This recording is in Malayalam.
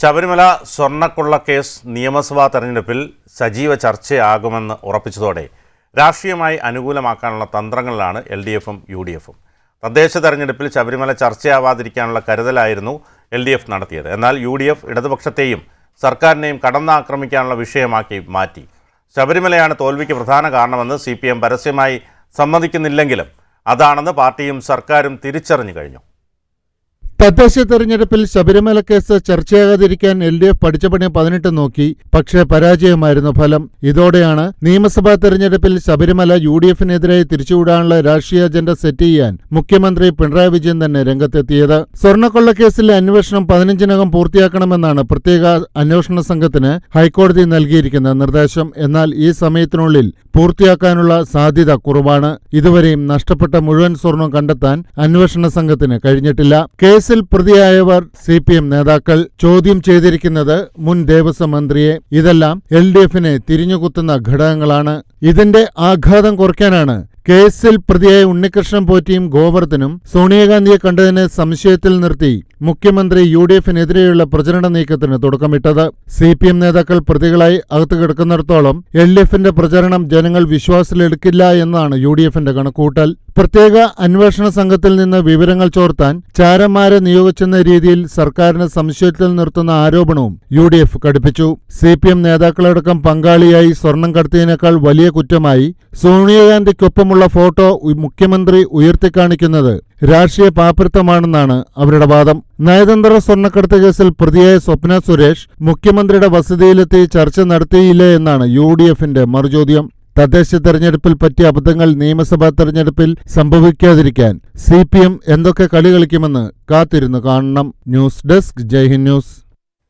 ശബരിമല സ്വർണക്കൊള്ള കേസ് നിയമസഭാ തെരഞ്ഞെടുപ്പിൽ സജീവ ചർച്ചയാകുമെന്ന് ഉറപ്പിച്ചതോടെ രാഷ്ട്രീയമായി അനുകൂലമാക്കാനുള്ള തന്ത്രങ്ങളിലാണ് എൽ ഡി എഫും യു ഡി എഫും. തദ്ദേശ തെരഞ്ഞെടുപ്പിൽ ശബരിമല ചർച്ചയാവാതിരിക്കാനുള്ള കരുതലായിരുന്നു എൽ ഡി എഫ് നടത്തിയത്. എന്നാൽ യു ഡി എഫ് ഇടതുപക്ഷത്തെയും സർക്കാരിനെയും കടന്നാക്രമിക്കാനുള്ള വിഷയമാക്കി മാറ്റി. ശബരിമലയാണ് തോൽവിക്ക് പ്രധാന കാരണമെന്ന് സി പരസ്യമായി സമ്മതിക്കുന്നില്ലെങ്കിലും അതാണെന്ന് പാർട്ടിയും സർക്കാരും തിരിച്ചറിഞ്ഞു കഴിഞ്ഞു. തദ്ദേശ തെരഞ്ഞെടുപ്പിൽ ശബരിമല കേസ് ചർച്ചയാകാതിരിക്കാൻ എൽ ഡി എഫ് പഠിച്ച പണി പതിനെട്ട് നോക്കി പക്ഷേ പരാജയമായിരുന്നു ഫലം. ഇതോടെയാണ് നിയമസഭാ തെരഞ്ഞെടുപ്പിൽ ശബരിമല യു ഡി എഫിനെതിരെ തിരിച്ചുവിടാനുള്ള രാഷ്ട്രീയ അജണ്ട സെറ്റ് ചെയ്യാൻ മുഖ്യമന്ത്രി പിണറായി വിജയൻ തന്നെ രംഗത്തെത്തിയത്. സ്വർണക്കൊള്ളക്കേസിലെ അന്വേഷണം പതിനഞ്ചിനകം പൂർത്തിയാക്കണമെന്നാണ് പ്രത്യേക അന്വേഷണ സംഘത്തിന് ഹൈക്കോടതി നൽകിയിരിക്കുന്ന നിർദ്ദേശം. എന്നാൽ ഈ സമയത്തിനുള്ളിൽ പൂർത്തിയാക്കാനുള്ള സാധ്യത കുറവാണ്. ഇതുവരെയും നഷ്ടപ്പെട്ട മുഴുവൻ സ്വർണം കണ്ടെത്താൻ അന്വേഷണ സംഘത്തിന് കഴിഞ്ഞിട്ടില്ല. കേസിൽ പ്രതിയായവർ സി പി എം നേതാക്കൾ. ചോദ്യം ചെയ്തിരിക്കുന്നത് മുൻ ദേവസ്വം മന്ത്രിയെ ഇതെല്ലാം എൽ ഡി എഫിനെ തിരിഞ്ഞുകുത്തുന്ന ഘടകങ്ങളാണ്. ഇതിന്റെ ആഘാതം കുറയ്ക്കാനാണ് കേസിൽ പ്രതിയായ ഉണ്ണികൃഷ്ണൻ പോറ്റിയും ഗോവർദ്ധനും സോണിയാഗാന്ധിയെ കണ്ടതിനെ സംശയത്തിൽ നിർത്തി മുഖ്യമന്ത്രി യു ഡി എഫിനെതിരെയുള്ള പ്രചരണ നീക്കത്തിന് തുടക്കമിട്ടത്. സി പി എം നേതാക്കൾ പ്രതികളായി അകത്തു കിടക്കുന്നിടത്തോളം എൽ ഡി എഫിന്റെ പ്രചരണം ജനങ്ങൾ വിശ്വാസത്തിലെടുക്കില്ല എന്നാണ് യു ഡി എഫിന്റെ കണക്കൂട്ടൽ പ്രത്യേക അന്വേഷണ സംഘത്തിൽ നിന്ന് വിവരങ്ങൾ ചോർത്താൻ ചാരന്മാരെ നിയോഗിച്ചെന്ന രീതിയിൽ സർക്കാരിന് സംശയത്തിൽ നിർത്തുന്ന ആരോപണവും യു ഡി എഫ് കടുപ്പിച്ചു. സി പി എം നേതാക്കളടക്കം പങ്കാളിയായി സ്വർണം കടത്തിയതിനേക്കാൾ വലിയ കുറ്റമായി സോണിയാഗാന്ധിക്കൊപ്പമുള്ള ഫോട്ടോ മുഖ്യമന്ത്രി ഉയർത്തിക്കാണിക്കുന്നത് രാഷ്ട്രീയ പാപ്പരത്വമാണെന്നാണ് അവരുടെ വാദം. നയതന്ത്ര സ്വർണക്കടത്ത് കേസിൽ പ്രതിയായ സ്വപ്ന സുരേഷ് മുഖ്യമന്ത്രിയുടെ വസതിയിലെത്തി ചർച്ച നടത്തിയില്ല എന്നാണ് യു ഡി എഫിന്റെ മറുചോദ്യം. തദ്ദേശ തെരഞ്ഞെടുപ്പിൽ പറ്റിയ അബദ്ധങ്ങൾ നിയമസഭാ തെരഞ്ഞെടുപ്പിൽ സംഭവിക്കാതിരിക്കാൻ സി എന്തൊക്കെ കളി കളിക്കുമെന്ന് കാത്തിരുന്നു കാണണം. News desk Jaihind news.